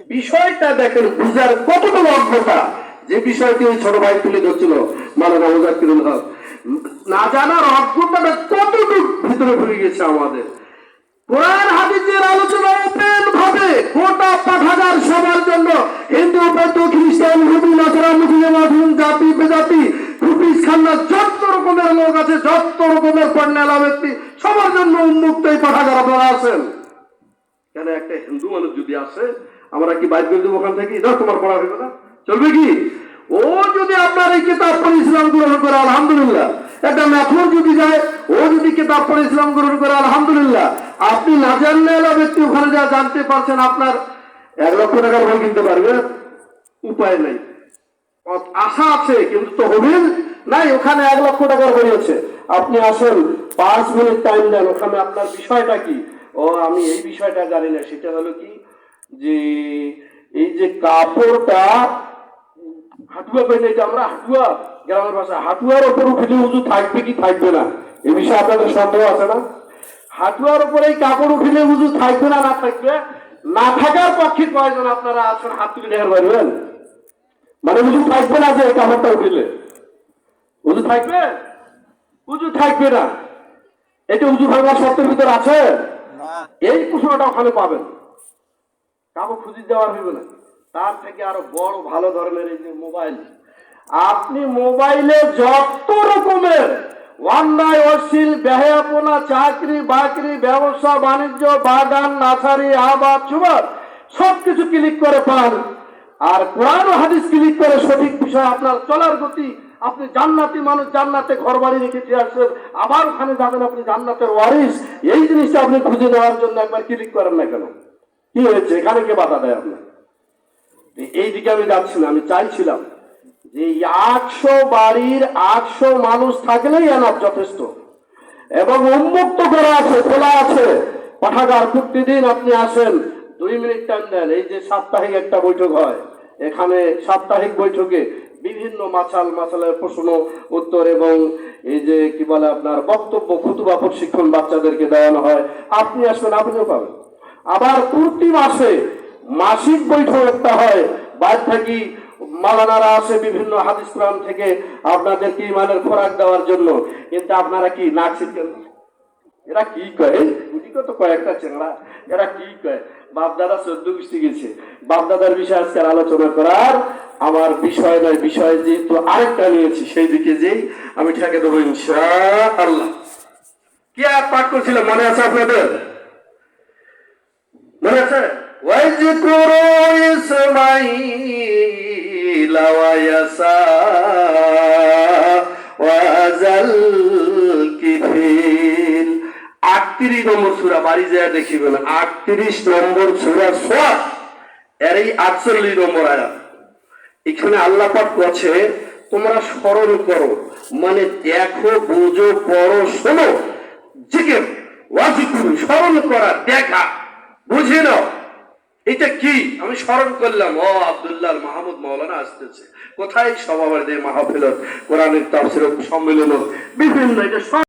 বিষয়টা দেখেন বুঝার কতটুকু অজ্ঞতা? যে বিষয়টি ওই ছোট ভাই তুলে ধরছিল মালানা মুজাক্কিরুল হক। না জানার অজ্ঞতাটা কতটুকু ভিতরে ঢুকে গেছে আমাদের? কোরআন, হাদিসের আলোচনা ওপেন ভাবে গোটা পাঁচ হাজার সবার জন্য হিন্দু, বৌদ্ধ, খ্রিস্টান হুদু নাসরা মুসলিম আধুন জাতি বেজাতি টুপিস খান্না যত রকমের লোক আছে, যত রকমের পণ্যালা ব্যক্তি সবার জন্য উন্মুক্ত এই পাঠাগার আপনারা আছেন। কেন একটা হিন্দু মানুষ যদি আসে আমরা কি বাইর দেবো ওখান থেকে? ধর তোমার পড়া হইবে না চলবে কি? ও যদি আপনার এই কিতাব পড়ে ইসলাম গ্রহণ করে, আলহামদুলিল্লাহ। একটা ম্যাথর যদি যায়, ও যদি কিতাব পড়ে ইসলাম গ্রহণ করে, আলহামদুলিল্লাহ। আপনি না জানলে এলা ব্যক্তি ওখানে যা জানতে পারছেন, আপনার এক লক্ষ টাকার বই কিনতে পারবে। উপায় নাই। আশা আছে, কিন্তু তো হবিল নাই, ওখানে এক লক্ষ টাকার বই আছে। আপনি আসেন, পাঁচ মিনিট টাইম দেন, ওখানে আপনার বিষয়টা কি? ও, আমি এই বিষয়টা জানি না, সেটা হলো কি? যে এই যে কাপড়টা হাটুয়া পেলে এটা আমরা হাটুয়া গ্রামের ভাষা হাটুয়ার ওপর উঠলে উজু থাকবে কি থাকবে না? এ বিষয়ে আপনাদের সন্দেহ আছে না? হাটুয়ার উপরে এই কাপড় উঠিলে উজু থাকবে না না থাকবে? না থাকার পক্ষে কয়জন আপনারা আছেন? হাত তুলে দেখার পারবেন মানে উজু থাকবে না যে এই কাপড়টা উঠিলে? উজু থাকবে? উজু থাকবে না। এটা উজু ভাঙার শর্তের ভিতরে আছে? এই প্রশ্নটা ওখানে পাবেন। কাপড় খুঁজি দেওয়ার হইবে না। তার থেকে আরও বড় ভালো ধরনের এই যে মোবাইল। আপনি মোবাইলে যত রকমের অন্যায়, অশ্লীল, বেহায়াপনা, চাকরি, বাকরি, ব্যবসা, বাণিজ্য, বাগান নাছারি আবাদ, সুবাদ, সবকিছু ক্লিক করে পান। আর কোরআন হাদিস ক্লিক করে সঠিক বিষয় আপনার চলার গতি, আপনি জান্নাতি মানুষ, জান্নাতে ঘর বাড়ি রেখে দিয়ে আসছেন, আবার ওখানে যাবেন, আপনি জান্নাতের ওয়ারিস এই জিনিসটা আপনি খুঁজে দেওয়ার জন্য একবার ক্লিক করেন না কেন? কি হয়েছে? এখানে কে বাধা দেয় আপনার? এই দিকে আমি যাচ্ছি না আমি চাইছিলাম যে আটশো বাড়ির আটশো মানুষ থাকলেই এনাফ যথেষ্ট। এবং উন্মুক্ত করা আছে, খোলা আছে। পাঠাগার প্রতিদিন আপনি আসেন, দুই মিনিট টাইম দেন। এই যে সাপ্তাহিক একটা বৈঠক হয়, এখানে সাপ্তাহিক বৈঠকে বিভিন্ন মাছাল মাছালের প্রশ্ন, উত্তর এবং এই যে কি বলে আপনার বক্তব্য, খুতুবা প্রশিক্ষণ বাচ্চাদেরকে দেওয়ানো হয়। আপনি আসবেন, আপনিও পাবেন। আবার প্রতি মাসে মাসিক বৈঠক একটা হয়। বাইর থাকি মালানারা আসে বিভিন্ন হাদিস কোরআন থেকে আপনাদেরকে ইমানের খোরাক দেওয়ার জন্য। কিন্তু আপনারা কি নাক ছিটকেন এরা কি কয়? গুটি কত কয়েকটা চেংড়া। এরা কি কয়? বাপদাদা চোদ্দ গোষ্ঠী গেছে। বাপদাদার বিষয়ে আজকে আলোচনা করার আমার বিষয় নয়। বিষয় যেহেতু আরেকটা নিয়েছি, সেই দিকে যেই আমি ঠেকে দেবো ইনশা আল্লাহ কি আর পাঠ করছিলাম মনে আছে আপনাদের? 38 নম্বর সূরা বাড়ি যায় দেখিবেন 38 নম্বর সূরা সোয়াত এর এই 48 নম্বর আয়াত এখানে আল্লাহ পাক তোমরা স্মরণ করো মানে দেখো বুঝো পড়ো শোনো জিকির ওয়াজিকুর স্মরণ করা দেখা বুঝে নাও। এটা কি? আমি স্মরণ করলাম। ও আবদুল্লাহ মাহমুদ মৌলানা আসতেছে। কোথায় সভাবার দিয়ে মাহফিলত, কোরআনের তাফসিরত সম্মেলন বিভিন্ন এটা